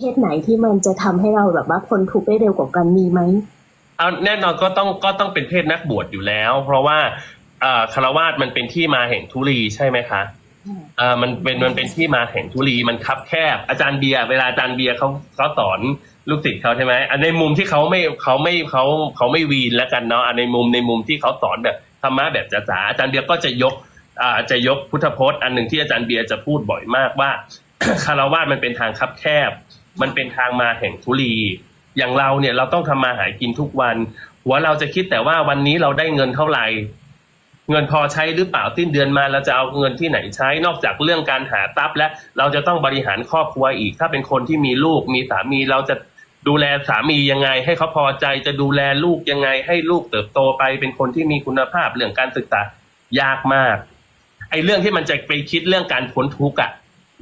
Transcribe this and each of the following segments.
เพศไหนที่มันจะทำให้เราแบบว่าพ้นทุกข์ได้เร็วกว่ากันมีไหมเอาแน่นอนก็ต้องก็ต้องเป็นเพศนักบวชอยู่แล้ว เพราะว่าเอ่อคารวาสมันเป็นที่มาแห่งทุลีใช่ไหมคะเอ่อมันเป็นมันเป็นที่มาแห่งทุลีมันคับแคบ อาจารย์เบียร์เวลาอาจารย์เบียร์เขาเขาสอนลูกศิษย์เขาใช่ไหมอันในมุมที่เขาไม่เขาไม่เขาเขาไม่วีนแล้วกันเนาะอันในมุมในมุมที่เขาสอนแบบธรรมะแบบจ๋าๆอาจารย์เบียร์ก็จะยกอ่าจะยกพุทธพจน์อันหนึ่งที่อาจารย์เบียร์จะพูดบ่อยมากว่าคารวาสมันเป็นทางคับแคบ มันเป็นทางมาแห่งทุลี อย่างเราเนี่ยเราต้องทำมาหากินทุกวันหัวเราจะคิดแต่ว่าวันนี้เราได้เงินเท่าไหร่ เงินพอใช้หรือเปล่าสิ้นเดือนมาเราจะเอาเงินที่ไหนใช้ นอกจากเรื่องการหาทรัพย์และเราจะต้องบริหารครอบครัวอีก ถ้าเป็นคนที่มีลูกมีสามีเราจะดูแลสามียังไง ให้เขาพอใจจะดูแลลูกยังไง ให้ลูกเติบโตไป เป็นคนที่มีคุณภาพเรื่องการศึกษายากมากไอ้เรื่องที่มันจะไปคิดเรื่องการพ้นทุกข์อะ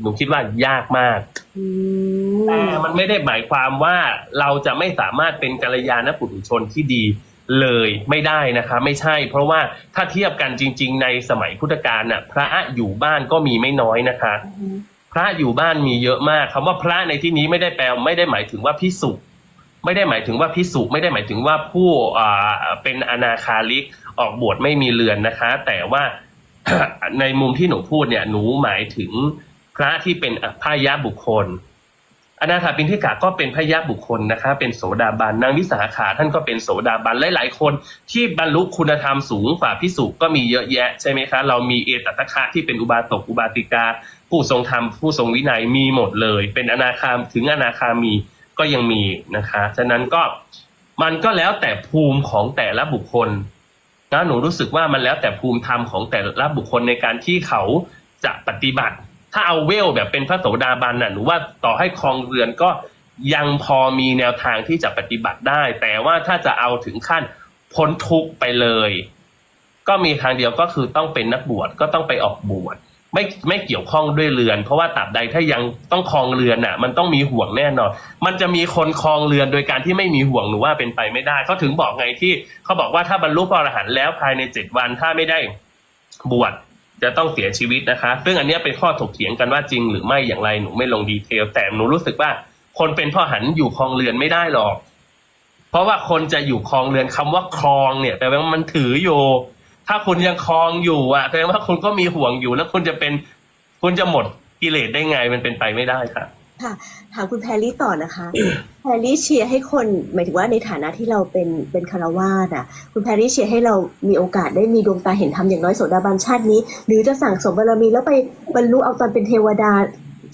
หนูคิดว่ายากมากอืมแต่มันไม่ได้หมายความว่าเราจะไม่สามารถเป็นกัลยาณปุถุชนที่ดีเลยไม่ได้นะคะ ไม่ใช่ เพราะว่าถ้าเทียบกันจริง ๆ ในสมัยพุทธกาลน่ะ พระอยู่บ้านก็มีไม่น้อยนะคะ พระอยู่บ้านมีเยอะมากคำว่าพระในที่นี้ไม่ได้แปลไม่ได้หมายถึงว่าพิสุไม่ได้หมายถึงว่าพิสุไม่ได้หมายถึงว่าผู้อ่าเป็นอนาคาลิกออกบวชไม่มีเรือนนะคะ แต่ว่าในมุมที่หนูพูดเนี่ยหนูหมายถึง พระที่เป็นพายะบุคคล อนาถาปินทิกาก็เป็นพยะบุคคลนะคะ เป็นโสดาบันนางวิสาขาท่านก็เป็นโสดาบันหลายๆคนที่บรรลุคุณธรรมสูงกว่าพิสุก็มีเยอะแยะใช่ไหมคะ เรามีเอตตะคะที่เป็นอุบาสกอุบาติกา ผู้ทรงธรรมผู้ทรงวินัยมีหมดเลย เป็นอนาคามถึงอนาคามีก็ยังมีนะคะฉะนั้นก็มันก็แล้วแต่ภูมิของแต่ละบุคคลนะหนูรู้สึกว่ามันแล้วแต่ภูมิธรรมของแต่ละบุคคลในการที่เขาจะปฏิบัติ ถ้าเอาเวลแบบเป็นพระโสดาบันน่ะหนูว่าต่อให้ครองเรือนก็ยังพอมีแนวทางที่จะปฏิบัติได้ แต่ว่าถ้าจะเอาถึงขั้นพ้นทุกข์ไปเลย ก็มีทางเดียวก็คือต้องเป็นนักบวชก็ต้องไปออกบวชไม่ไม่เกี่ยวข้องด้วยเรือน เพราะว่าตราบใดถ้ายังต้องครองเรือนน่ะ มันต้องมีห่วงแน่นอน มันจะมีคนครองเรือนโดยการที่ไม่มีห่วงหนูว่าเป็นไปไม่ได้เขาถึงบอกไงที่เขาบอกว่าถ้าบรรลุพระอรหันต์แล้วภายในเจ็ดวันถ้าไม่ได้บวช จะต้องเสียชีวิตนะคะ ซึ่งอันนี้เป็นข้อถกเถียงกันว่าจริงหรือไม่อย่างไรหนูไม่ลงดีเทล แต่หนูรู้สึกว่า คนเป็นพ่อหันอยู่คลองเรือนไม่ได้หรอก เพราะว่าคนจะอยู่คลองเรือนคำว่าคลองเนี่ยแปลว่ามันถืออยู่ ถ้าคุณยังคลองอยู่อะแปลว่าคุณก็มีห่วงอยู่แล้วคุณจะเป็น คุณจะหมดกิเลสได้ไงมันเป็นไปไม่ได้ค่ะ ค่ะถามคุณแพรรี่ต่อนะคะ แพรรี่เชียร์ให้คนหมายถึงว่าในฐานะที่เราเป็นเป็นคารวาสอะ คุณแพรรี่เชียร์ให้เรามีโอกาสได้มีดวงตาเห็นธรรมอย่างน้อยโสดาบันชาตินี้ หรือจะสั่งสมบารมีแล้วไปบรรลุเอาตอนเป็นเทวดา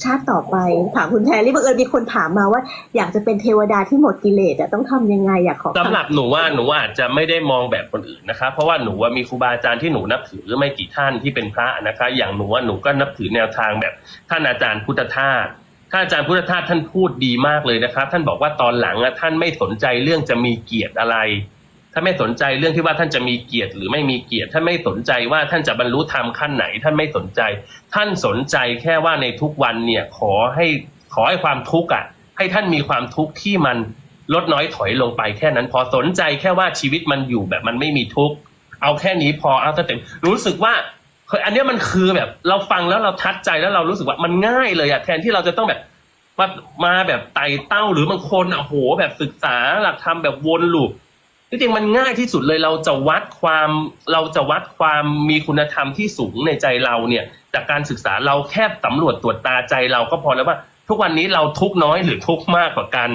ชาติต่อไป ถามคุณแพรรี่บังเอิญมีคนถามมาว่า อยากจะเป็นเทวดาที่หมดกิเลสอะต้องทำยังไงอยากขอสำหรับหนูว่าหนูอาจจะไม่ได้มองแบบคนอื่นนะคะ เพราะว่าหนูว่ามีครูบาอาจารย์ที่หนูนับถือไม่กี่ท่านที่เป็นพระนะคะ อย่างหนูว่าหนูก็นับถือแนวทางแบบท่านอาจารย์พุทธทาส ท่านอาจารย์พุทธทาสท่านพูดดีมากเลยนะครับ ท่านบอกว่าตอนหลังอะท่านไม่สนใจเรื่องจะมีเกียรติอะไรท่านไม่สนใจเรื่องที่ว่าท่านจะมีเกียรติหรือไม่มีเกียรติท่านไม่สนใจว่าท่านจะบรรลุธรรมขั้นไหน ท่านไม่สนใจ ท่านสนใจแค่ว่าในทุกวันเนี่ยขอให้ขอให้ความทุกข์อะ ให้ท่านมีความทุกข์ที่มันลดน้อยถอยลงไปแค่นั้น พอสนใจแค่ว่าชีวิตมันอยู่แบบมันไม่มีทุกข์เอาแค่นี้พอเอาแต่เต็มรู้สึกว่า อันนี้มันคือแบบ เราฟังแล้วเราทัดใจแล้วเรารู้สึกว่ามันง่ายเลยอะแทนที่เราจะต้องแบบมามาแบบไต่เต้าหรือบางคนอะโหแบบศึกษาหลักธรรมแบบวนลูปที่จริงมันง่ายที่สุดเลยเราจะวัดความเราจะวัดความมีคุณธรรมที่สูงในใจเราเนี่ย จากการศึกษาเราแค่สำรวจตรวจตาใจเราก็พอแล้วว่า ทุกวันนี้เราทุกน้อยหรือทุกมากกว่ากัน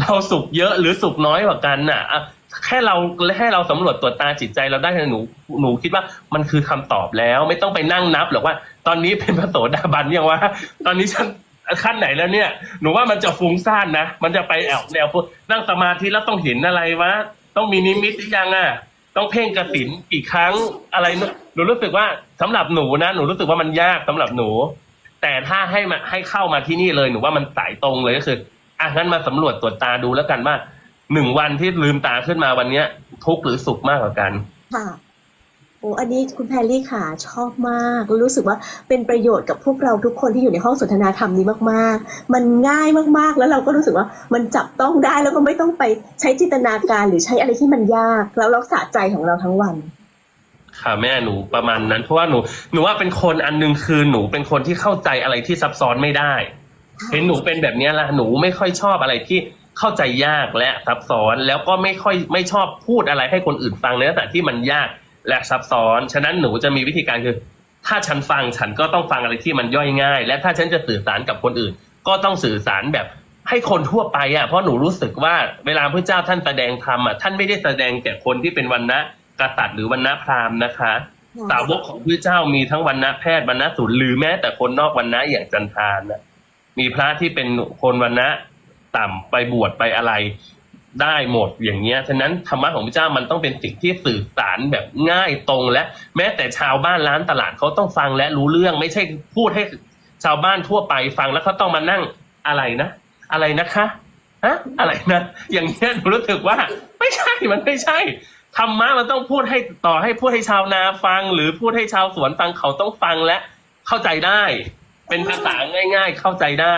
เราสุขเยอะหรือสุขน้อยกว่ากันน่ะ แค่เราแค่เราสำรวจตรวจตาจิตใจเราได้หนูหนูคิดว่ามันคือคำตอบแล้ว ไม่ต้องไปนั่งนับหรอกว่า ตอนนี้เป็นพระโสดาบันยังวะตอนนี้ฉันขั้นไหนแล้วเนี่ย หนูว่ามันจะฟุ้งซ่านนะมันจะไปแอบแนวนั่งสมาธิแล้วต้องเห็นอะไรวะต้องมีนิมิตหรือยังอะต้องเพ่งกระสินกี่ครั้งอะไรนู่นหนูรู้สึกว่าสำหรับหนูนะหนูรู้สึกว่ามันยากสำหรับหนู แต่ถ้าให้มาให้เข้ามาที่นี่เลยหนูว่ามันสายตรงเลยก็คืออะงั้นมาสำรวจตรวจตาดูแล้วกันว่า หนึ่งวันที่ลืมตาขึ้นมาวันเนี้ย ทุกข์หรือสุขมากกว่ากัน ค่ะโอ้อันนี้คุณแพรรี่ค่ะชอบมาก รู้สึกว่าเป็นประโยชน์กับพวกเราทุกคนที่อยู่ในห้องสนทนาธรรมนี้มาก ๆ มันง่ายมากๆ แล้วเราก็รู้สึกว่ามันจับต้องได้แล้วก็ไม่ต้องไปใช้จินตนาการหรือใช้อะไรที่มันยาก แล้วรักษาใจของเราทั้งวัน ค่ะแม่หนูประมาณนั้น เพราะว่าหนูหนูว่าเป็นคนอันหนึงคือหนูเป็นคนที่เข้าใจอะไรที่ซับซ้อนไม่ได้ เห็นหนูเป็นแบบเนี้ยละหนูไม่ค่อยชอบอะไรที่ เข้าใจยากและซับซ้อนแล้วก็ไม่ค่อยไม่ชอบพูดอะไรให้คนอื่นฟังในลักษณะที่มันยากและซับซ้อน ฉะนั้นหนูจะมีวิธีการคือ ถ้าฉันฟังฉันก็ต้องฟังอะไรที่มันย่อยง่าย และถ้าฉันจะสื่อสารกับคนอื่น ก็ต้องสื่อสารแบบให้คนทั่วไปอะเพราะหนูรู้สึกว่าเวลาพระเจ้าท่านแสดงธรรมอะท่านไม่ได้แสดงแก่คนที่เป็นวันนะกษัตริย์หรือวันนะพราหมณ์นะคะสาวกของพระเจ้ามีทั้งวันนะแพทย์วันนะศูนย์หรือแม้แต่คนนอกวันนะอย่างจันทานน่ะมีพระที่เป็นคนวันนะ ต่ำไปบวชไปอะไรได้หมดอย่างเงี้ย ฉะนั้นธรรมะของพระเจ้ามันต้องเป็นสิ่งที่สื่อสารแบบง่ายตรงและ แม้แต่ชาวบ้านร้านตลาดเขาต้องฟังและรู้เรื่อง ไม่ใช่พูดให้ชาวบ้านทั่วไปฟังแล้วเขาต้องมานั่งอะไรนะ อะไรนะคะฮะอะไรนะอย่างเงี้ยหนูรู้สึกว่า ไม่ใช่มันไม่ใช่ธรรมะมันต้องพูดให้ต่อให้พูดให้ชาวนาฟัง หรือพูดให้ชาวสวนฟังเขาต้องฟังและเข้าใจได้ เป็นภาษาง่าย ๆ เข้าใจได้